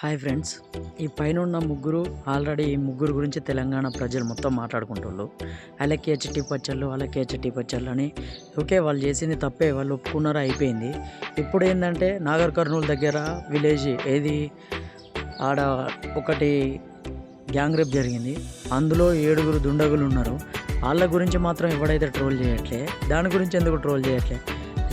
Hi friends ఈ పైన ఉన్న ముగ్గురు ఆల్రెడీ ఈ ముగ్గురు గురించి తెలంగాణ ప్రజలు మొత్తం మాట్లాడుకుంటున్నారు అలాగే చిట్టి పచ్చళ్ళు అలాగే చిట్టి పచ్చళ్ళు అని ఓకే వాళ్ళు చేసింది తప్పే వాళ్ళు ఒప్పుకున్నారా అయిపోయింది. ఇప్పుడు ఏంటంటే నాగర్ కర్నూలు దగ్గర విలేజ్ ఏది? ఆడ ఒకటి గ్యాంగ్ రేప్ జరిగింది. అందులో ఏడుగురు దుండగులు ఉన్నారు. వాళ్ళ గురించి మాత్రం ఎవడైతే ట్రోల్ చేయట్లే దాని గురించి ఎందుకు ట్రోల్ చేయట్లే?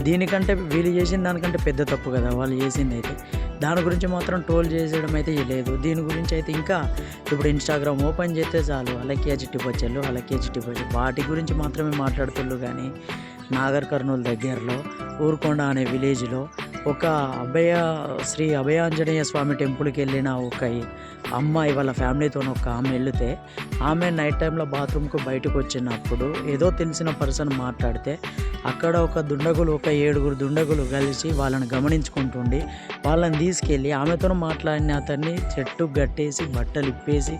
దీనికంటే వీళ్ళు చేసిన దానికంటే పెద్ద తప్పు కదా వాళ్ళు చేసింది అయితే. దాని గురించి మాత్రం ట్రోల్ చేసేయడం అయితే లేదు. దీని గురించి అయితే ఇంకా ఇప్పుడు ఇన్స్టాగ్రామ్ ఓపెన్ చేస్తే చాలు. అలకే చిట్టి బచ్చలు అలకే చిట్టి బచ్చలు వాటి గురించి మాత్రమే మాట్లాడుతుళ్ళు కానీ నాగర్ కర్నూలు దగ్గరలో ఊరుకొండ అనే విలేజ్లో ఒక అభయ శ్రీ అభయాంజనేయ స్వామి టెంపుల్కి వెళ్ళిన ఒక అమ్మాయి వాళ్ళ ఫ్యామిలీతో ఒక ఆమె వెళితే ఆమె నైట్ టైంలో బాత్రూమ్కు బయటకు వచ్చినప్పుడు ఏదో తెలిసిన పర్సన్ మాట్లాడితే అక్కడ ఒక దుండగులు ఒక ఏడుగురు దుండగులు కలిసి వాళ్ళని గమనించుకుంటుండి వాళ్ళని తీసుకెళ్ళి ఆమెతో మాట్లాడిన అతన్ని చెట్టు గట్టేసి బట్టలు ఇప్పేసి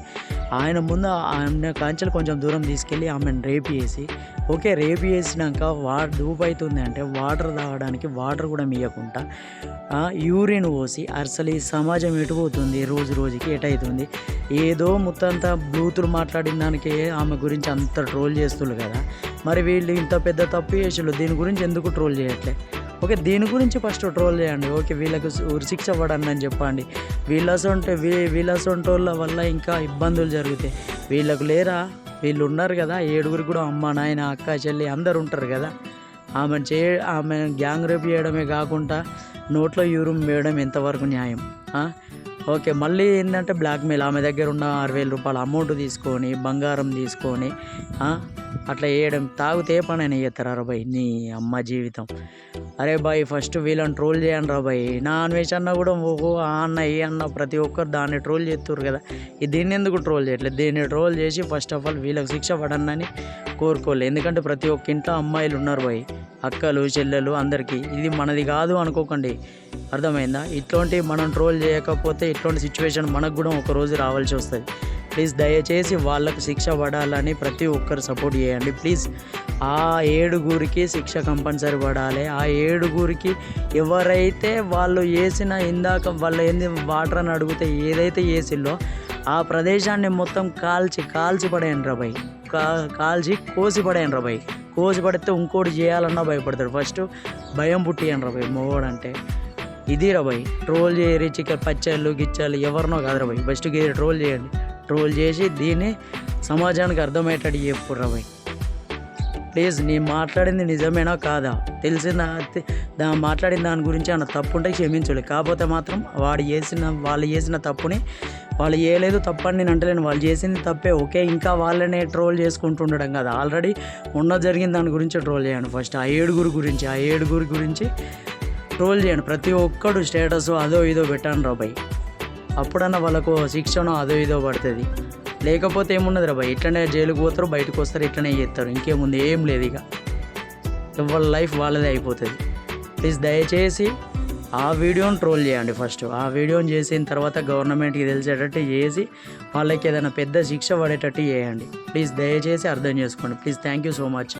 ఆయన ముందు ఆమె కాంచెలు కొంచెం దూరం తీసుకెళ్ళి ఆమెను రేపు చేసి ఓకే రేపు చేసినాక వా దూపు అవుతుంది అంటే వాటర్ తాగడానికి వాటర్ కూడా మీయకుండా యూరిన్ పోసి అసలు ఈ సమాజం ఎటు పోతుంది? రోజు రోజుకి ఎటవుతుంది ఏదో మొత్తంతా బ్లూతులు మాట్లాడిన దానికి ఆమె గురించి అంత ట్రోల్ చేస్తున్నారు కదా. మరి వీళ్ళు ఇంత పెద్ద తప్పు చేసిళ్ళు దీని గురించి ఎందుకు ట్రోల్ చేయట్లే? ఓకే దీని గురించి ఫస్ట్ ట్రోల్ చేయండి. ఓకే వీళ్ళకు ఉరి శిక్ష పడండి అని చెప్పండి వీళ్ళసంటే వీ వీళ్ళసంటోళ్ళ వల్ల ఇంకా ఇబ్బందులు జరుగుతాయి. వీళ్ళకు లేరా? వీళ్ళు ఉన్నారు కదా ఏడుగురు కూడా అమ్మ నాయన అక్క చెల్లి అందరు ఉంటారు కదా. ఆమె చే ఆమె గ్యాంగ్ రేప్ చేయడమే కాకుండా నోట్లో యూరిన్ వేయడం ఎంతవరకు న్యాయం? ఓకే మళ్ళీ ఏంటంటే బ్లాక్మెయిల్ ఆమె దగ్గర ఉన్న ఆరు వేల రూపాయల అమౌంట్ తీసుకొని బంగారం తీసుకొని అట్లా వేయడం తాగితే పని అని చేస్తారా బాయ్? నీ అమ్మ జీవితం. అరే బాయ్ ఫస్ట్ వీళ్ళని ట్రోల్ చేయండి రా బాయ్. నా అన్వేష్ అన్న కూడా ఓహో ఆ అన్న ఏ అన్న ప్రతి ఒక్కరు దాన్ని ట్రోల్ చేస్తారు కదా. దీన్ని ఎందుకు ట్రోల్ చేయట్లేదు? దీన్ని ట్రోల్ చేసి ఫస్ట్ ఆఫ్ ఆల్ వీళ్ళకి శిక్ష పడనని కోరుకోలేదు ఎందుకంటే ప్రతి ఒక్క ఇంట్లో అమ్మాయిలు ఉన్నారు బాయ్. అక్కలు చెల్లెలు అందరికీ. ఇది మనది కాదు అనుకోకండి. అర్థమైందా? ఇట్లాంటి మనం ట్రోల్ చేయకపోతే ఇట్లాంటి సిచ్యువేషన్ మనకు కూడా ఒక రోజు రావాల్సి వస్తుంది. ప్లీజ్ దయచేసి వాళ్ళకు శిక్ష పడాలని ప్రతి ఒక్కరు సపోర్ట్ చేయండి. ప్లీజ్ ఆ ఏడుగురికి శిక్ష కంపల్సరీ పడాలి. ఆ ఏడుగురికి ఎవరైతే వాళ్ళు వేసిన ఇందాక వాళ్ళు ఏంది వాటర్ అని అడిగితే ఏదైతే వేసిల్లో ఆ ప్రదేశాన్ని మొత్తం కాల్చి కాల్చి పడేయండి రా భయ్ కా కాల్చి కోసి పడేయండి రా భయ్ కోసి పడితే ఇంకోటి చేయాలన్నా భయపడతాడు. ఫస్ట్ భయం పుట్టియండి రా భయ్ మొగోడంటే ఇది రా భయ్ ట్రోల్ చేయరు చికెన్ పచ్చళ్ళు గిచ్చళ్ళు ఎవరినో కాదు రా భయ్ ఫస్ట్ ట్రోల్ చేయండి. ట్రోల్ చేసి దీన్ని సమాజానికి అర్థమయ్యేటట్టు చెప్పు రా భయ్ ప్లీజ్ నేను మాట్లాడింది నిజమేనా కాదా? తెలిసిన దా మాట్లాడిన దాని గురించి అన్న తప్పు ఉంటే క్షమించాలి కాకపోతే మాత్రం వాడు చేసిన వాళ్ళు చేసిన తప్పుని వాళ్ళు చేయలేదు తప్పని నేను అంటలేను. వాళ్ళు చేసింది తప్పే ఓకే. ఇంకా వాళ్ళనే ట్రోల్ చేసుకుంటుండడం కదా. ఆల్రెడీ ఉన్న జరిగిన దాని గురించి ట్రోల్ చేయండి. ఫస్ట్ ఆ ఏడుగురు గురించి ఆ ఏడుగురి గురించి ట్రోల్ చేయండి ప్రతి ఒక్కడు స్టేటస్ అదో ఇదో పెట్టాను రా భయ్ అప్పుడన్నా వాళ్ళకు శిక్షణ అదో ఇదో పడుతుంది. లేకపోతే ఏమున్నది రా భయ్ ఇట్లనే జైలుకు పోతారు బయటకు వస్తారు ఇట్లనే చేస్తారు. ఇంకేముంది? ఏం లేదు ఇక. వాళ్ళ లైఫ్ వాళ్ళదే అయిపోతుంది. ప్లీజ్ దయచేసి ఆ వీడియోని ట్రోల్ చేయండి ఫస్ట్. ఆ వీడియోని చేసిన తర్వాత గవర్నమెంట్కి తెలిసేటట్టు చేసి వాళ్ళకి ఏదైనా పెద్ద శిక్ష పడేటట్టు చేయండి. ప్లీజ్ దయచేసి అర్థం చేసుకోండి. Please thank you so much.